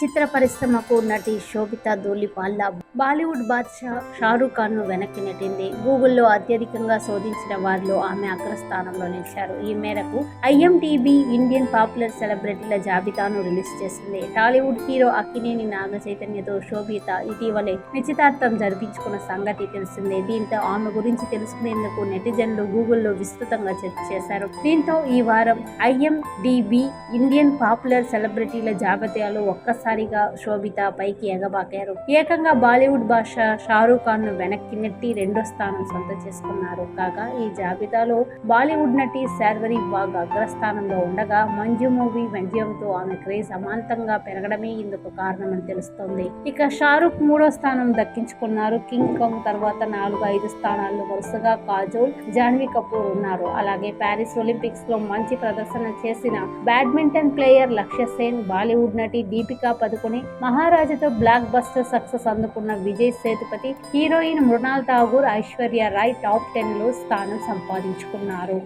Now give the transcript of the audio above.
చిత్ర పరిశ్రమకు నటి శోభిత ధూళిపాల్ల బాలీవుడ్ బాద్షా షారూఖ్ ఖాన్ను వెనక్కి నెట్టింది. గూగుల్లో అత్యధికంగా శోధించిన వారిలో ఆమె అగ్రస్థానంలో నిలిచారు. ఈ మేరకు ఐఎంటీబీ ఇండియన్ పాపులర్ సెలబ్రిటీల జాబితాను రిలీజ్ చేసింది. టాలీవుడ్ హీరో అక్కినేని నాగ చైతన్యతో శోభిత ఇటీవలే నిశ్చితార్థం జరిపించుకున్న సంగతి తెలిసిందే. దీంతో ఆమె గురించి తెలుసుకునేందుకు నెటిజన్లు గూగుల్లో విస్తృతంగా చర్చ చేశారు. దీంతో ఈ వారం ఐఎండిబి ఇండియన్ పాపులర్ సెలబ్రిటీల జాబితాలో ఒక్కసారిగా శోభిత పైకి ఎగబాకారు. ఏకంగా బాలీవుడ్ భాష షారూఖ్ ఖాన్ను వెనక్కి నెట్టి రెండో స్థానం సొంత చేసుకున్నారు. కాగా ఈ జాబితాలో బాలీవుడ్ నటి శార్వరి వాగ్ అగ్రస్థానంలో ఉండగా మంజు మూవీ విజయంతో ఆమె క్రేజ్ అమాంతంగా పెరగడమే ఇందుకు కారణమని తెలుస్తోంది. ఇక షారూఖ్ మూడో స్థానం దక్కించుకున్నారు. కింగ్ కాంగ్ తర్వాత నాలుగు ఐదు స్థానాల్లో వరుసగా కాజోల్ జాన్వీ కపూర్ ఉన్నారు. అలాగే ప్యారిస్ ఒలింపిక్స్లో మంచి ప్రదర్శన చేసిన బ్యాడ్మింటన్ ప్లేయర్ లక్ష్య సేన్ బాలీవుడ్ నటి దీపికా పదుకొని మహారాజుతో బ్లాక్ బస్టర్ సక్సెస్ అందుకున్న విజయ్ సేతుపతి హీరోయిన్ మృణాల్ ఠాగూర్ ఐశ్వర్య రాయ్ టాప్ టెన్లో స్థానం సంపాదించుకున్నారు.